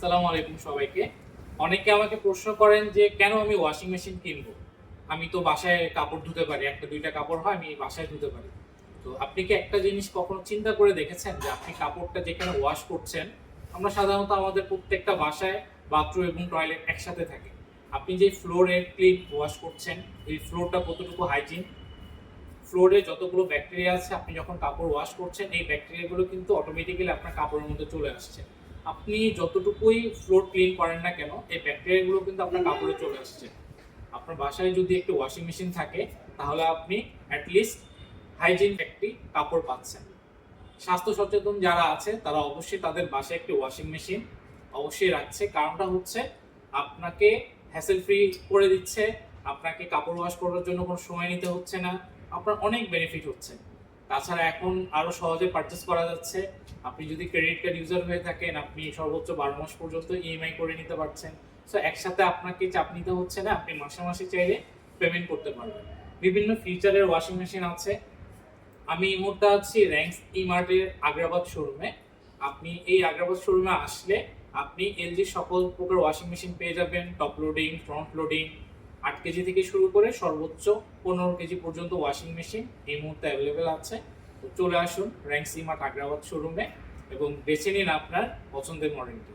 আসসালামু আলাইকুম সবাইকে। অনেকে আমাকে প্রশ্ন করেন যে, কেন আমি ওয়াশিং মেশিন কিনবো? আমি তো বাসায় কাপড় ধুতে পারি, একটা দুইটা কাপড় হয়, আমি বাসায় ধুতে পারি। তো আপনি কি একটা জিনিস কখনো চিন্তা করে দেখেছেন যে, আপনি কাপড়টা যেখানে ওয়াশ করছেন, আমরা সাধারণত আমাদের প্রত্যেকটা বাসায় বাথরুম এবং টয়লেট একসাথে থাকে। আপনি যে ফ্লোরে ক্লিন ওয়াশ করছেন, এই ফ্লোরটা কতটুকু হাইজিন ফ্লোরে যতগুলো ব্যাকটেরিয়া আছে, আপনি যখন কাপড় ওয়াশ করছেন, এই ব্যাকটেরিয়াগুলো কিন্তু অটোমেটিক্যালি আপনার কাপড়ের মধ্যে চলে আসছে। আপনি যতটুকুই ফ্লোর ক্লিন করেন না কেন, এই ব্যাকটেরিয়াগুলো কিন্তু আপনার কাপড়ে চলে আসছে। আপনার বাসায় যদি একটি ওয়াশিং মেশিন থাকে, তাহলে আপনি অ্যাটলিস্ট হাইজিন একটি কাপড় পাচ্ছেন। স্বাস্থ্য সচেতন যারা আছে, তারা অবশ্যই তাদের বাসায় একটি ওয়াশিং মেশিন অবশ্যই রাখছে। কারণটা হচ্ছে, আপনাকে হ্যাসেল ফ্রি করে দিচ্ছে, আপনাকে কাপড় ওয়াশ করার জন্য কোনো সময় নিতে হচ্ছে না, আপনার অনেক বেনিফিট হচ্ছে। তাছাড়া এখন আরও সহজে পারচেস করা যাচ্ছে। আপনি যদি ক্রেডিট কার্ড ইউজার হয়ে থাকেন, আপনি সর্বোচ্চ বারো মাস পর্যন্ত ইএমআই করে নিতে পারছেন। সো একসাথে আপনাকে চাপ নিতে হচ্ছে না, আপনি মাসে মাসে চাইলে পেমেন্ট করতে পারবেন। বিভিন্ন ফিচারের ওয়াশিং মেশিন আছে। আমি এই মুহূর্তে আছি র্যাঙ্কস ই মার্টের আগ্রাবাদ শোরুমে আপনি এই আগ্রাবাদ শোরুমে আসলে আপনি এলজি সকল প্রকার ওয়াশিং মেশিন পেয়ে যাবেন টপ লোডিং ফ্রন্ট লোডিং আট কেজি থেকে শুরু করে সর্বোচ্চ পনেরো কেজি পর্যন্ত ওয়াশিং মেশিন এই মুহূর্তে অ্যাভেলেবেল আছে। তো চলে আসুন র্যাঙ্ক সিমা টাকরাবাদ শোরুমে এবং বেছে নিন আপনার পছন্দের মডেলটি